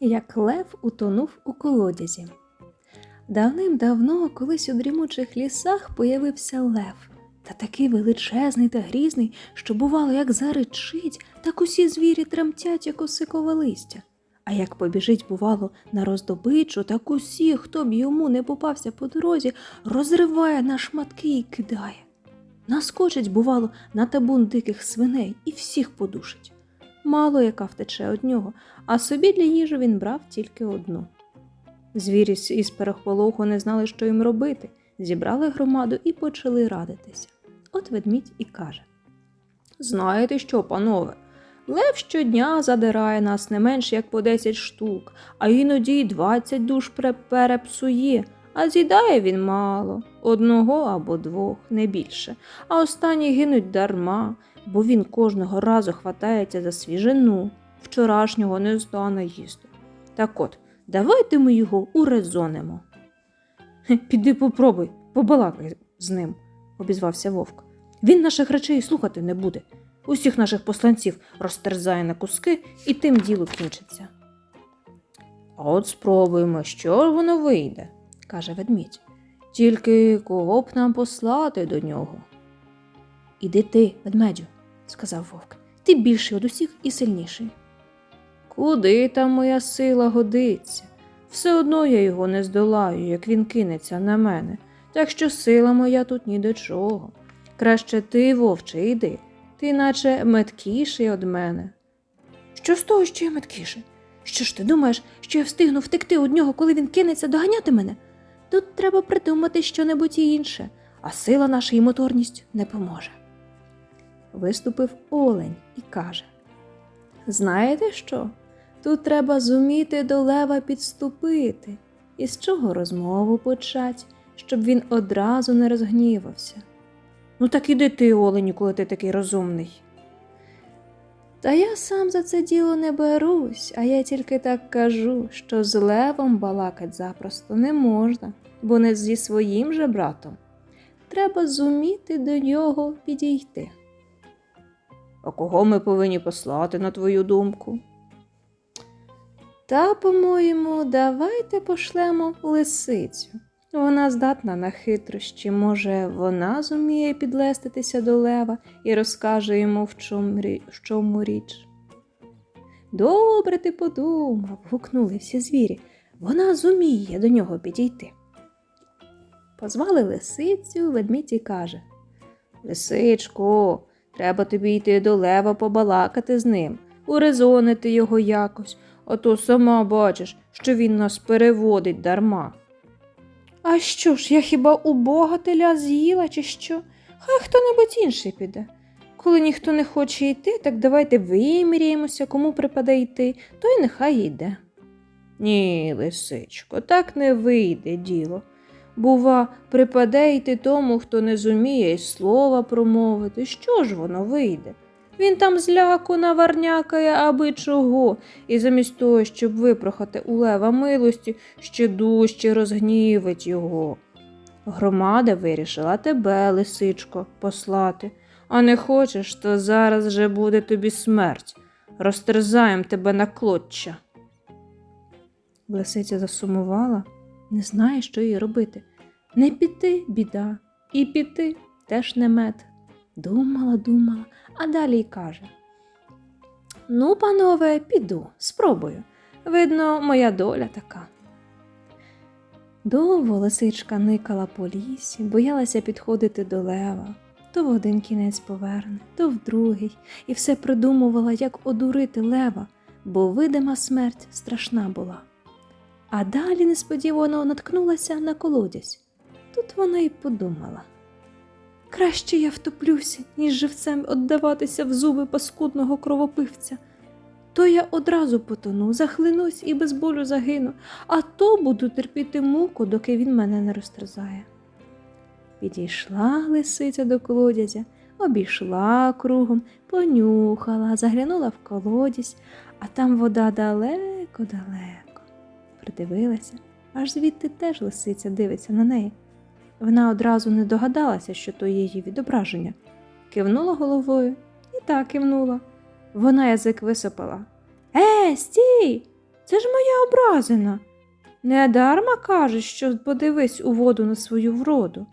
як лев утонув у колодязі. Давним-давно колись у дрімучих лісах появився лев, та такий величезний та грізний, що бувало, як заричить, так усі звірі тремтять, як осикове листя. А як побіжить, бувало, на роздобичу, так усі, хто б йому не попався по дорозі, розриває на шматки і кидає. Наскочить, бувало, на табун диких свиней і всіх подушить. Мало яка втече од нього, а собі для їжі він брав тільки одну. Звірі із перехволоху не знали, що їм робити, зібрали громаду і почали радитися. От ведмідь і каже: Знаєте що, панове? Лев щодня задирає нас не менш як по 10 штук, а іноді й 20 душ перепсує, а з'їдає він мало, одного або двох, не більше, а останні гинуть дарма, бо він кожного разу хватається за свіжину, вчорашнього не стане їсти. Так от, давайте ми його урезонимо. Піди попробуй, побалакай з ним, обізвався вовк. Він наших речей слухати не буде. Усіх наших посланців розтерзає на куски, і тим діло кінчиться. А от спробуємо, що воно вийде, каже ведмідь. Тільки кого б нам послати до нього? Іди ти, ведмедю, сказав вовк. Ти більший од усіх і сильніший. Куди там моя сила годиться? Все одно я його не здолаю, як він кинеться на мене, так що сила моя тут ні до чого. Краще ти, вовче, йди, ти наче меткіший од мене. Що з того, що я меткіший? Що ж ти думаєш, що я встигну втекти од нього, коли він кинеться доганяти мене? Тут треба придумати щонебудь інше, а сила наша і моторність не поможе. Виступив олень і каже: Знаєте що? Тут треба зуміти до лева підступити, і з чого розмову почать, щоб він одразу не розгнівався. Ну так іди ти, оленю, коли ти такий розумний. Та я сам за це діло не берусь, а я тільки так кажу, що з левом балакать запросто не можна, бо не зі своїм же братом. Треба зуміти до нього підійти. А кого ми повинні послати, на твою думку? Та, по-моєму, давайте пошлемо лисицю. Вона здатна на хитрощі. Може, вона зуміє підлеститися до лева і розкаже йому, в чому, в чому річ. Добре ти подумав, гукнули всі звірі. Вона зуміє до нього підійти. Позвали лисицю, ведмідь і каже Лисичко, треба тобі йти до лева побалакати з ним, урезонити його якось, а то сама бачиш, що він нас переводить дарма. А що ж, я хіба у бога теля з'їла, чи що? Хай хто-небудь інший піде. Коли ніхто не хоче йти, так давайте виміряємося, кому припаде йти, то й нехай йде. Ні, лисичко, так не вийде діло. Бува, припаде йти тому, хто не зуміє й слова промовити. Що ж воно вийде? Він там зляку наварнякає аби чого, і замість того, щоб випрохати у лева милості, ще дужче розгнівить його. Громада вирішила тебе, лисичко, послати, а не хочеш, то зараз же буде тобі смерть. Розтерзаєм тебе на клоччя. Лисиця засумувала, не знає, що їй робити. Не піти біда, і піти теж не мед. Думала, думала, а далі й каже: Ну, панове, піду, спробую. Видно, моя доля така. Довго лисичка никала по лісі, боялася підходити до лева. То в один кінець поверне, то в другий, і все придумувала, як одурити лева, бо видима смерть страшна була. А далі несподівано наткнулася на колодязь. Тут вона й подумала. Краще я втоплюся, ніж живцем віддаватися в зуби паскудного кровопивця. То я одразу потону, захлинусь і без болю загину, а то буду терпіти муку, доки він мене не розтерзає. Підійшла лисиця до колодязя, обійшла кругом, понюхала, заглянула в колодязь, а там вода далеко-далеко. Придивилася, аж звідти теж лисиця дивиться на неї. Вона одразу не догадалася, що то її відображення. Кивнула головою і так кивнула. Вона язик висопала. Е, стій! Це ж моя образина. Недарма кажеш, що подивись у воду на свою вроду.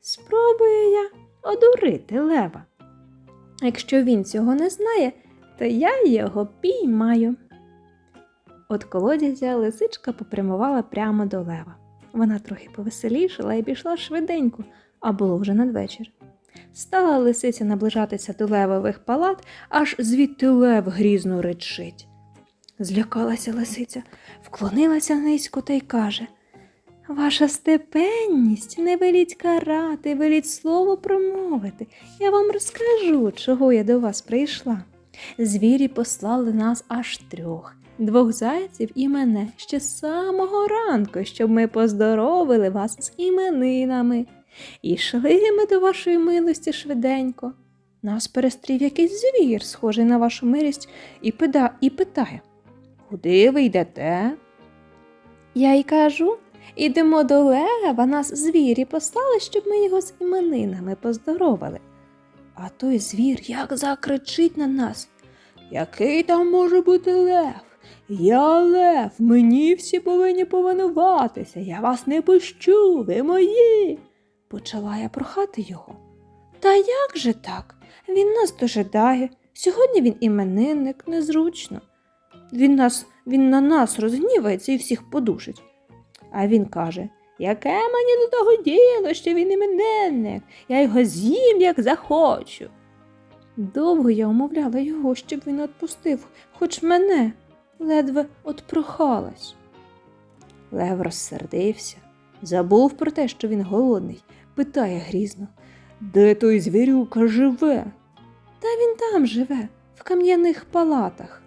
Спробую я одурити лева. Якщо він цього не знає, то я його піймаю. От колодязя лисичка попрямувала прямо до лева. Вона трохи повеселішала і пішла швиденько, а було вже надвечір. Стала лисиця наближатися до левових палат, аж звідти лев грізно речить. Злякалася лисиця, вклонилася низько та й каже Ваша степенність, не веліть карати, веліть слово промовити. Я вам розкажу, чого я до вас прийшла. Звірі послали нас аж трьох, двох зайців і мене ще з самого ранку, щоб ми поздоровили вас з іменинами. І йшли ми до вашої милості швиденько. Нас перестрів якийсь звір, схожий на вашу милість, і, пита, і питає Куди ви йдете? Я й кажу, ідемо до лева, нас звірі послали, щоб ми його з іменинами поздоровили. А той звір як закричить на нас. Який там може бути лев? Я лев, мені всі повинні повинуватися, я вас не пущу, ви мої. Почала я прохати його. Та як же так? Він нас дожидає. Сьогодні він іменинник, незручно. Він, нас, він на нас розгнівається і всіх подушить. А він каже: Яке мені до того діло, що він іменинник, я його з'їм, як захочу. Довго я умовляла його, щоб він відпустив, хоч мене ледве отпрохалась. Лев розсердився, забув про те, що він голодний, питає грізно, де той звірюка живе? Та він там живе, в кам'яних палатах.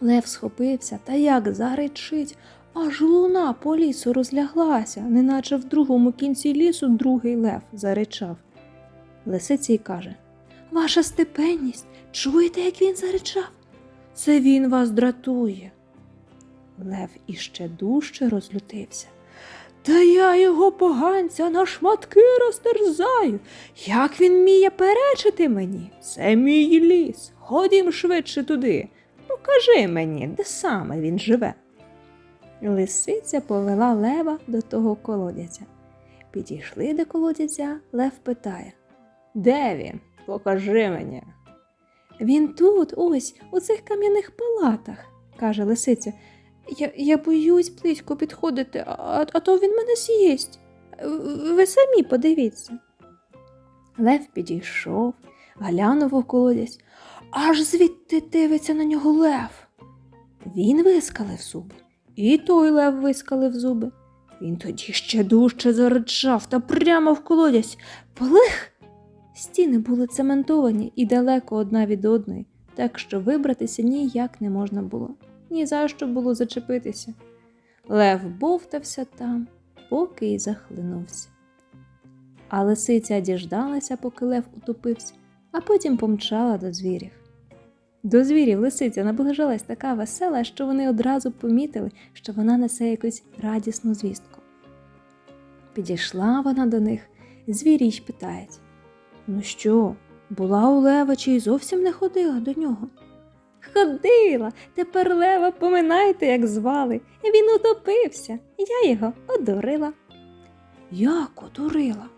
Лев схопився та як заречить, аж луна по лісу розляглася, неначе в другому кінці лісу другий лев заречав. Лисиця й каже Ваша степенність, чуєте, як він заречав? Це він вас дратує. Лев іще дужче розлютився. Та я його поганця на шматки розтерзаю. Як він вміє перечити мені? Це мій ліс. Ходім швидше туди. Покажи мені, де саме він живе. Лисиця повела лева до того колодязя. Підійшли до колодязя, лев питає Де він? Покажи мені. Він тут, ось, у цих кам'яних палатах, каже лисиця. Я, я боюсь близько підходити, а, а то він мене з'їсть. Ви самі подивіться. Лев підійшов, глянув у колодязь, аж звідти дивиться на нього лев. Він вискалив зуби, і той лев вискалив зуби. Він тоді ще дужче заричав та прямо в колодязь. Плих! Стіни були цементовані і далеко одна від одної, так що вибратися ніяк не можна було, ні за що було зачепитися. Лев бовтався там, поки й захлинувся. А лисиця діждалася, поки лев утопився, а потім помчала до звірів. До звірів лисиця наближалась така весела, що вони одразу помітили, що вона несе якусь радісну звістку. Підійшла вона до них, звірі й питають Ну що, була у лева чи й зовсім не ходила до нього? Ходила, тепер лева поминайте, як звали. Він утопився, я його одурила. Як одурила?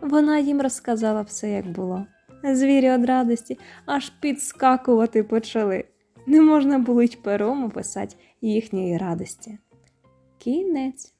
Вона їм розказала все, як було. Звірі од радості аж підскакувати почали. Не можна було й пером описати їхньої радості. Кінець.